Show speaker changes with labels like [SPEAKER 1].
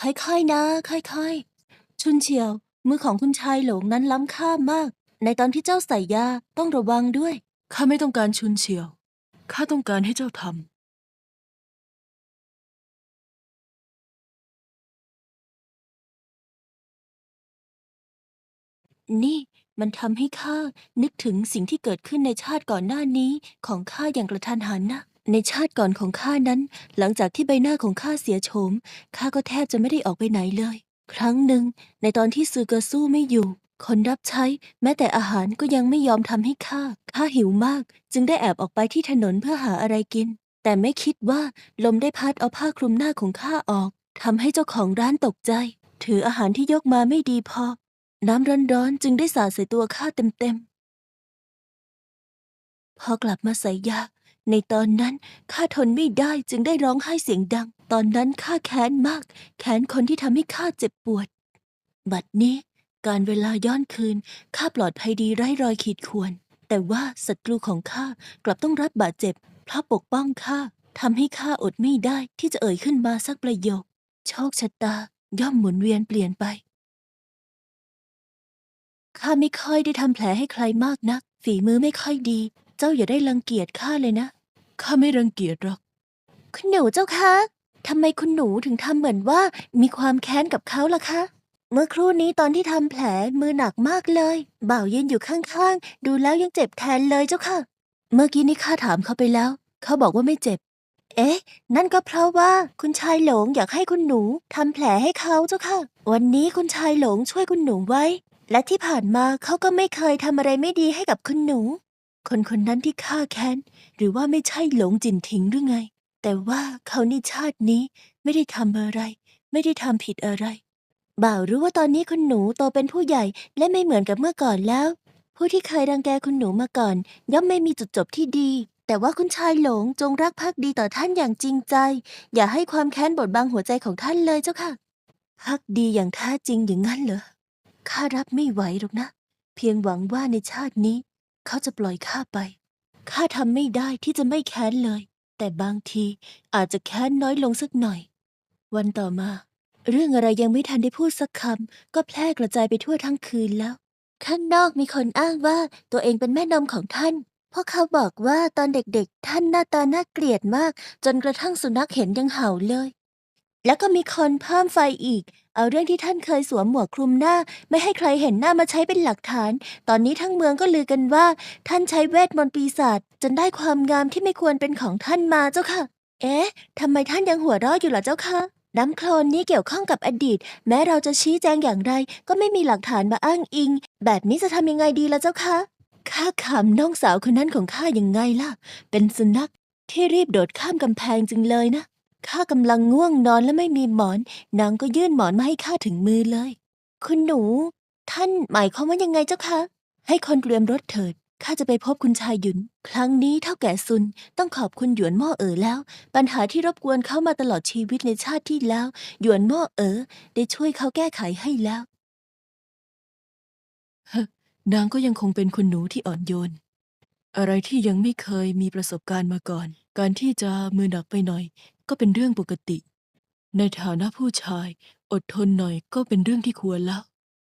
[SPEAKER 1] ค่อยๆนะ ค่อยๆ ชุนเฉียว มือของคุณชายหลงนั้นล้ำค่ามาก ในตอนที่เจ้าใส่ยาต้องระวังด้วย
[SPEAKER 2] ข้าไม่ต้องการชุนเฉียว ข้าต้องการให้เจ้าท
[SPEAKER 1] นี่มันทำให้ข้านึกถึงสิ่งที่เกิดขึ้นในชาติก่อนหน้านี้ของข้าอย่างกระทันหันนะ ในชาติก่อนของข้านั้น หลังจากที่ใบหน้าของข้าเสียโฉมข้าก็แทบจะไม่ได้ออกไปไหนเลย ครั้งหนึ่ง ในตอนที่ซือเกอสู้ไม่อยู่ คนรับใช้ แม้แต่อาหารก็ยังไม่ยอมทำให้ข้าข้าหิวมาก จึงได้แอบออกไปที่ถนนเพื่อหาอะไรกิน แต่ไม่คิดว่าลมได้พัดเอาผ้าคลุมหน้าของข้าออกทำให้เจ้าของร้านตกใจ ถืออาหารที่ยกมาไม่ดีพอ น้ำร้อนๆจึงได้สาดใส่ตัวข้าเต็มๆพอกลับมาใส่ยา ในตอนนั้นข้าทนไม่ได้จึงได้ร้องไห้เสียงดัง ตอนนั้นข้าแค้นมาก แค้นคนที่ทำให้ข้าเจ็บปวด บัดนี้ การเวลาย้อนคืนข้าปลอดภัยดีไร้รอยขีดข่วน แต่ว่าศัตรูของข้ากลับต้องรับบาดเจ็บ เพราะปกป้องข้าทำให้ข้าอดไม่ได้ที่จะเอ่ยขึ้นมาสักประโยค โชคชะตาย่อมหมุนเวียนเปลี่ยนไปข้าไม่ค่อยได้ทำแผลให้ใครมากนัก ฝีมือไม่ค่อยดี เจ้าอย่าได้รังเกียจข้าเลยนะำ
[SPEAKER 2] ข้าไม่รังเกียจหรอก
[SPEAKER 1] คุณหนูเจ้าคะทำไมคุณหนูถึงทำเหมือนว่ามีความแค้นกับเขาล่ะคะ เมื่อครู่นี้ตอนที่ทำแผลมือหนักมากเลย บ่าวยืนอยู่ข้างๆ ดูแล้วยังเจ็บแทนเลยเจ้าค่ะ เมื่อกี้นี้ข้าถามเขาไปแล้ว เขาบอกว่าไม่เจ็บ เอ๊ะ นั่นก็เพราะว่าคุณชายหลงอยากให้คุณหนูทำแผลให้เขาเจ้าค่ะ วันนี้คุณชายหลงช่วยคุณหนูไว้ และที่ผ่านมาเขาก็ไม่เคยทำอะไรไม่ดีให้กับคุณหนู คนคนนั้นที่ข้าแค้นหรือว่าไม่ใช่หลงจินถิงหรือไง แต่ว่าเขาในชาตินี้ไม่ได้ทำอะไร ไม่ได้ทำผิดอะไร บ่าวรู้ว่าตอนนี้คุณหนูโตเป็นผู้ใหญ่และไม่เหมือนกับเมื่อก่อนแล้ว ผู้ที่เคยรังแกคุณหนูมาก่อน ย่อมไม่มีจุดจบที่ดี แต่ว่าคุณชายหลงจงรักภักดีต่อท่านอย่างจริงใจ อย่าให้ความแค้นบดบังหัวใจของท่านเลยเจ้าค่ะภักดีอย่างแท้จริงอย่างนั้นเหรอข้ารับไม่ไหวหรอกนะ เพียงหวังว่าในชาตินี้ เขาจะปล่อยข้าไป ข้าทำไม่ได้ที่จะไม่แค้นเลย แต่บางทีอาจจะแค้นน้อยลงสักหน่อย วันต่อมา เรื่องอะไรยังไม่ทันได้พูดสักคำก็แพร่กระจายไปทั่วทั้งคืนแล้ว ข้างนอกมีคนอ้างว่าตัวเองเป็นแม่นมของท่านเพราะเขาบอกว่าตอนเด็กๆ ท่านหน้าตาน่าเกลียดมาก จนกระทั่งสุนัขเห็นยังเห่าเลย แล้วก็มีคนเพิ่มไฟอีก เอาเรื่องที่ท่านเคยสวมหมวกคลุมหน้า ไม่ให้ใครเห็นหน้ามาใช้เป็นหลักฐาน ตอนนี้ทั้งเมืองก็ลือกันว่า ท่านใช้เวทมนต์ปีศาจจนได้ความงามที่ไม่ควรเป็นของท่านมาเจ้าค่ะ เอ๊ะทำไมท่านยังหัวเราะอยู่ล่ะเจ้าคะน้ำโคลนนี้เกี่ยวข้องกับอดีต แม้เราจะชี้แจงอย่างไร ก็ไม่มีหลักฐานมาอ้างอิง แบบนี้จะทำยังไงดีล่ะเจ้าคะข้าขำน้องสาวคนนั้นของข้ายังไงล่ะ เป็นสุนัขที่รีบโดดข้ามกำแพงจึงเลยนะ ข้ากำลังง่วงนอนและไม่มีหมอน นางก็ยื่นหมอนมาให้ข้าถึงมือเลย คุณหนู ท่านหมายความว่ายังไงเจ้าคะ ให้คนเตรียมรถเถิด ข้าจะไปพบคุณชายหยุน ครั้งนี้เท่าแก่ซุนต้องขอบคุณหยวนหม่อเอ๋อแล้ว ปัญหาที่รบกวนเขามาตลอดชีวิตในชาติที่แล้ว หยวนหม่อเอ๋อได้ช่วยเขาแก้ไขให้แล้ว
[SPEAKER 2] นางก็ยังคงเป็นคุณหนูที่อ่อนโยน อะไรที่ยังไม่เคยมีประสบการณ์มาก่อน การที่จะมือหนักไปหน่อย ก็เป็นเรื่องปกติ ในฐานะผู้ชาย อดทนหน่อยก็เป็นเรื่องที่ควรแล้ว